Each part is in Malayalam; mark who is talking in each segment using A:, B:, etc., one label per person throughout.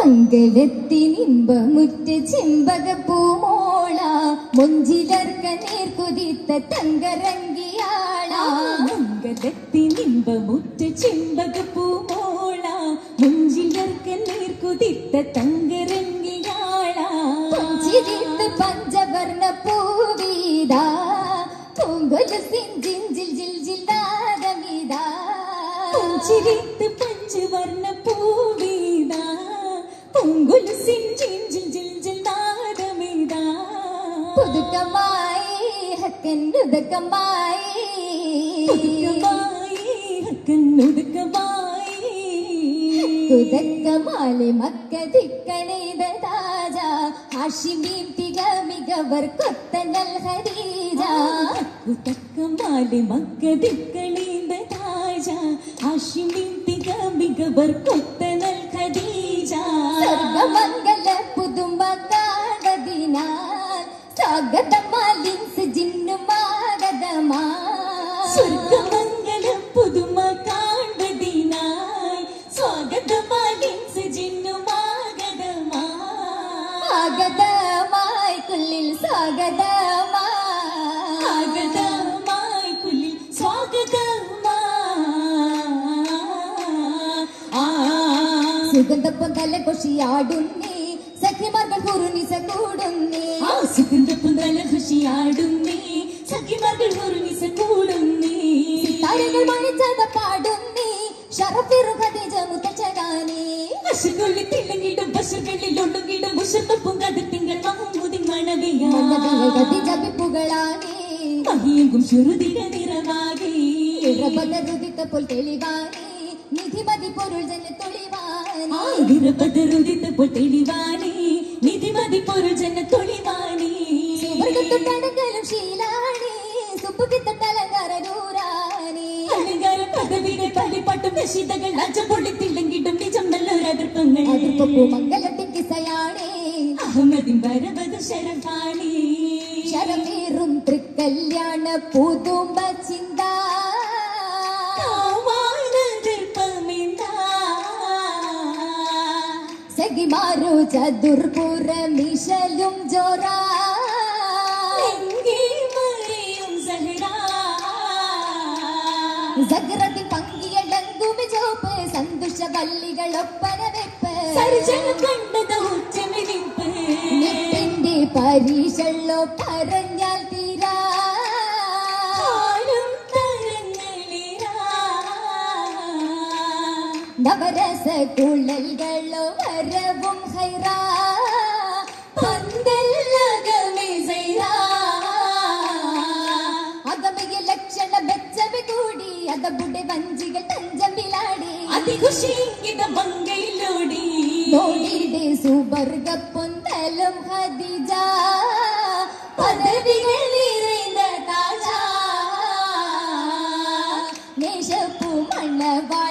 A: മംഗലത്തിനിമ്പമുറ്റ ചെമ്പകപ്പൂമോള മൊഞ്ചിലർക്ക നേർക്കുതിത്ത തങ്കരങ്കിയാള
B: മംഗലത്തിനിമ്പമുറ്റ ചെമ്പകപ്പൂമോള മുഞ്ചിലർക്ക നീർക്കുതിത്ത തങ്കരങ്കിയാള
A: പുഞ്ചിരിത്ത് പഞ്ചവർണ്ണ പൂവീത പൂങ്കൊലുസിൻ ജിഞ്ചിൽ ജിൽ ജില്ലാതമിത
B: പുഞ്ചിരിത്ത് പഞ്ചവർണ്ണ പൂവീത
A: പുതുക്കമായി ഹക്കൻ ഉദക്കമായി കുതക്കമാലെ മക്ക ദിക്കണേത താജ ഹാഷിമീം തിക കൊത്ത ഹരീജ.
B: ഉത്തക്കമാലെ മക്കതിക്കളീന്ത താജ ആഷിമിൻ തിക ಸ್ವರ್ಗ ಮಂಗಲ ಪುದುಮ ಕಾಡದಿನ
A: ಸ್ವಾಗತ ಮಾಲಿನ್ಸ್ ಜಿನ್ನು
B: ಮಾರದಮ ಸ್ವರ್ಗ ಮಂಗಲ ಪುದುಮ
A: സുഗന്ധപ്പം തല കൊഷിയാടുന്നേ സഖിമാർകൾ കുറുനിസ കൂടുന്നേ.
B: ആ സുഗന്ധപ്പുന്തല ഖുഷിയാടുന്നേ സഖിമകൾ കുറുനിസ കൂടുന്നേ.
A: താരങ്ങൾ മണിച്ചത പാടുന്നേ. ഷറഫിറു ഖദീജ മുത്തച്ചകാനേ
B: അശുകൊള്ളി തിളങ്ങിടും പശുകളിൽ ഒടുങ്ങിടും ഉഷപ്പും കഥത്തിങ്കൾ മഹമ്മൂതി മണവിയാ.
A: ഖദീജ ബിപ്പുകളാനേ
B: മഹിയെങ്കും ശുരുതിര നിറവാകേ
A: ഇറപതരുദിത്തപ്പോൾ തെളിവാനേ നിധിമതി പൊരുൾ ജന തൊളിവാനേ
B: ആയിരപ്പതറുതിത്തപ്പോൾ തെളിവാനേ നിധിമതി പൊരു ജന തൊളിവാനേ
A: സുവർഗത്തൊട്ടടങ്കലും ശീലാനേ സുപ്പുകിത്തലങ്കാരൂരാനേ
B: അലങ്കാര പദവികൾ കളിപ്പാട്ടും രശിതകൾ അജപൊള്ളി തിളങ്ങിടും നിജം നല്ലൊരു അതിർപ്പങ്ങൾ.
A: അതിർപ്പപ്പൂ മംഗലത്തിൻ കിസയാണേ
B: അഹമ്മദിൻ വരവത് ശരഫാണി
A: ശരമേറും തൃക്കല്യാണ പൂതുമ്പ ചിന്ത. സഖിമാരു ചതുർപുരമിശലും ജോറ. സഗ്രതി പങ്കിയടങ്കുമി ചോപ്പ് സന്തുഷ വല്ലികളൊപ്പന വെപ്പ്. നിപ്പിന്റെ പരീക്ഷള്ളോ പറഞ്ഞാൽ நவரச
B: குழல்களோ வரவும் ஹைரா.
A: பந்தல் அகமிசைரா அகமிய லட்சண பெச்சவி கூடி அதபுடை வஞ்சிகள்
B: தஞ்சம் விளாடி.
A: அதி குஷிங்கித மங்கை லோடி. நோடிடே சுபர்க பொந்தலும் ஹதிஜா. பதவிகள் நிறைந்த
B: தாஜா. நேஷப்பு
A: மன்னவாய்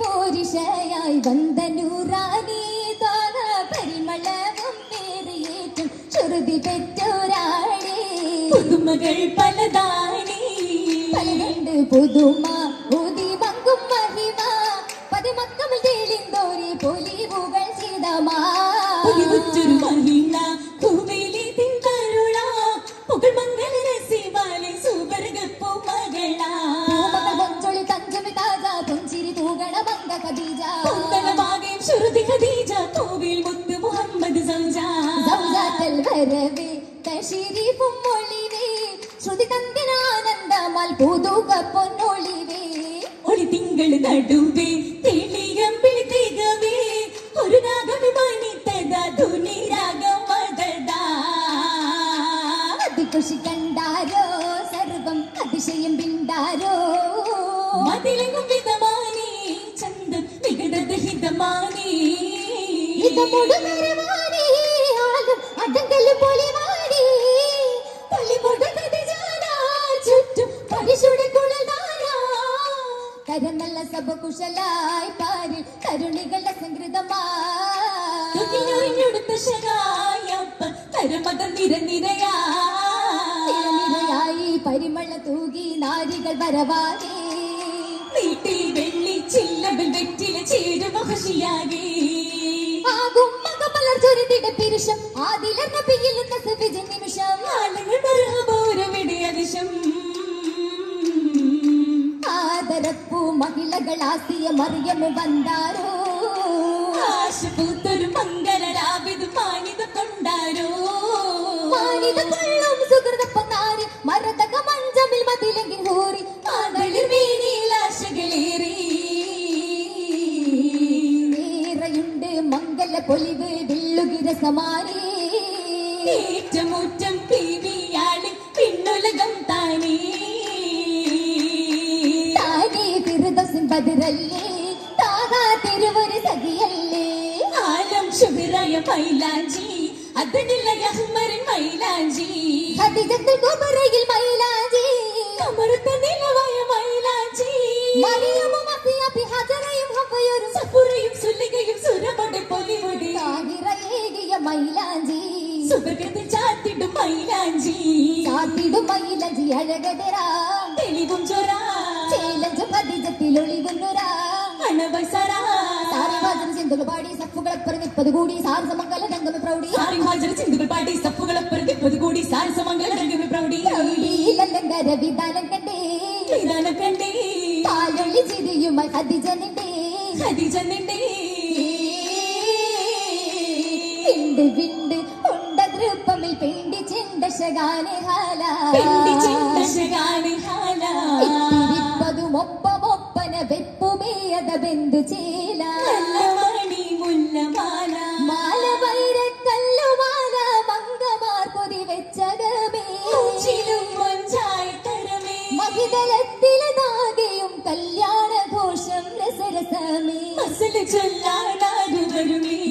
A: പോരിഷയായി വന്ദനൂറാകെ തോക പരിമളവും നേറിയേറ്റും ശ്രുതി പെറ്റോരാടേ
B: പുതുമകൾ പലതാണി.
A: പലകണ്ട് പുതുമ നടുവേ തെളിയമ്പിൽ തികവേ ഒരു
B: രാഗം ധ്വനിത്തതാ ധുനി രാഗം
A: അതികുഷി കണ്ടാരോ? സർവം അതിശയം പിണ്ടാരോ?
B: മതിലങ്ങും വിധമാനേ ചന്ദം വികടത
A: കരനല്ല സഭ കുശലായി പാരിൽ കരുണികളുടെ സംഗൃതമായി.
B: തുകിലൊഴിഞ്ഞൊടുത്ത ശരായപ്പ നിരനിരയാ
A: നിരനിരയായി. പരിമള തൂകി നാരികൾ വരവാകെ.
B: വീട്ടിൽ വെള്ളി ചില്ലവിൽ വെറ്റില ചേരുവ ഖുഷിയാകേ
A: ആകും മകപലർ ചൊരിതിട പിരുഷം ആദിലർന്ന പിയിലുന്ന സവിജ നിമിഷം.
B: ആളുകൾ
A: മഹിളകളാസിയ മറിയമു വന്നാരോ?
B: ആശ പൂത്തൊരു മംഗളരാവിത് മാനിത കൊണ്ടാരോ?
A: മാനിത കൊള്ളും സുഹൃതപ്പനാരി മരതക മഞ്ചമിൽ മതിലെങ്കിൽ ഹൂറി
B: ആകളിൽ വീണിയിൽ ആശകളേറി.
A: മംഗല പൊലിവ് വില്ലുകിര
B: ശുഭിറായ മൈലാഞ്ചി അതിനില്ല യഹ്മറിൻ മൈലാഞ്ചി.
A: ഖദീജത്തുൽ കുബറയിൽ മൈലാജി
B: കമറുത്ത നിലവായ മൈലാഞ്ചി.
A: മറിയമും അസിയബി ഹജറയും ഹവയൊരു
B: സപ്പുറയും സുല്ലികയും സുരമടെ പൊലിമുടി.
A: സാഹിറയേകിയ മൈലാഞ്ചി.
B: സുബർഗത്തിൽ ചാത്തിടും മൈലാഞ്ചി.
A: കാത്തിടും മൈലാഞ്ചി അഴകതരാ.
B: തെളിവും ചൊരാ.
A: ചേലഞ്ചു ഖദീജത്തിൽ ഒളികുന്നുരാ
B: അണവൈ സരാ.
A: സാരിവാചന ചിന്തകൾ പാടി സഫുകളെ പറഞ്ഞിപ്പത് കൂടി സാരസമംഗല രംഗമ പ്രൗഢി.
B: സാറി ചിന്തകൾ ചിന്തുകൾ പാടി സപ്പുകളെ പ്രതിപ്പത് കൂടി സാരസമംഗല രംഗമി പ്രൗഢി.
A: രവിദാനം കണ്ടേ
B: വിധാന കണ്ടേ
A: കാലൊളി ചിരിയുമായി ഖദീജനിണ്ടേ
B: ഖദീജ നിണ്ടേ
A: വിണ്ട് വിണ്ട് ഉണ്ട ദൃപ്പമിൽ പെണ്ടി ചിണ്ട ശകാനെ ഹാല. ഒപ്പമൊപ്പന വെപ്പുമേയത ബന്ധു ചേല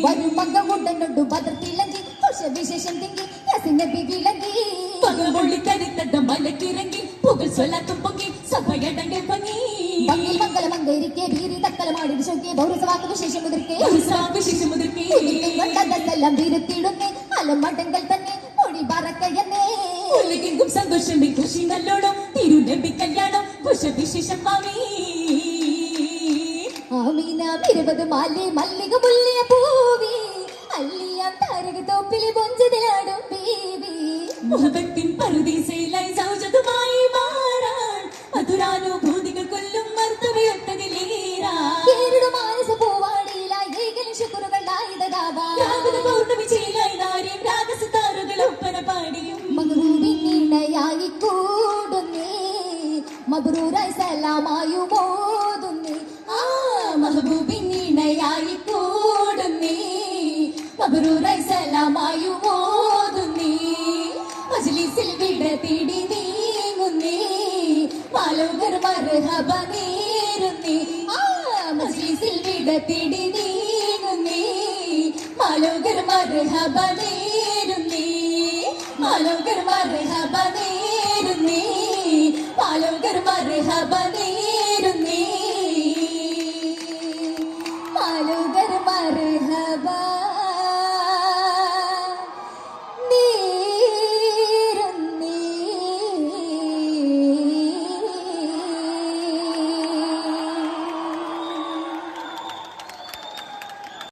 A: വരും വിശേഷം തിങ്കി
B: മലക്കിറങ്ങി സ്വലാത്തും പൊങ്ങി.
A: ഭംഗി തക്കലമാടി വിശോക്കെ പൗരസവാക്ക് വിശേഷം മുതിർക്കെ.
B: വിശേഷം മുതിർക്കി.
A: കൊണ്ടതെല്ലാം വീരുത്തിടുന്നേ അലമടങ്കൽ തന്നെ മൊഴി പറക്കയന്നേ.
B: ഉലകെങ്കും സന്തോഷമേ ഖുഷി നല്ലോണം തിരുനബി കല്യാണം കുശ വിശേഷം മാമി.
A: ഇരുപത് മാലി മല്ലിക മുല്ലിയ പൂവി അല്ലിയാം താരക തോപ്പിലെ പൊഞ്ചതിലാടും ബീവി.
B: മുഹബത്തിൻ പറുദീസയിലായി സൗജതുമായി മാറാൻ മധുരാനുഭൂതികൾ കൊല്ലും മർത്തവയൊത്തതിലേറാ
A: കേരുടെ മാനസ പൂവാടിയിലായി ഏകലും ശുക്രുകളായതാവാ
B: രാഗത പൗർണമി ചേലായി നാരിയും രാഗസിതാറുകൾ ഒപ്പന പാടിയും.
A: കൂടുന്നേ മബ്രൂരായി സലാമായു
B: മബറൂറായി സലാമായു മോതുന്നേ മജ്ലിസിൽ വിട തേടി നീങ്ങുന്നേ. പാലോകർ മർഹബ നേരുന്നേ മജ്ലിസിൽ വിട തേടി നീങ്ങുന്നേ. പാലോകർ മർഹബ നേരുന്നേ പാലോകർ മർഹബ നേരുന്നേ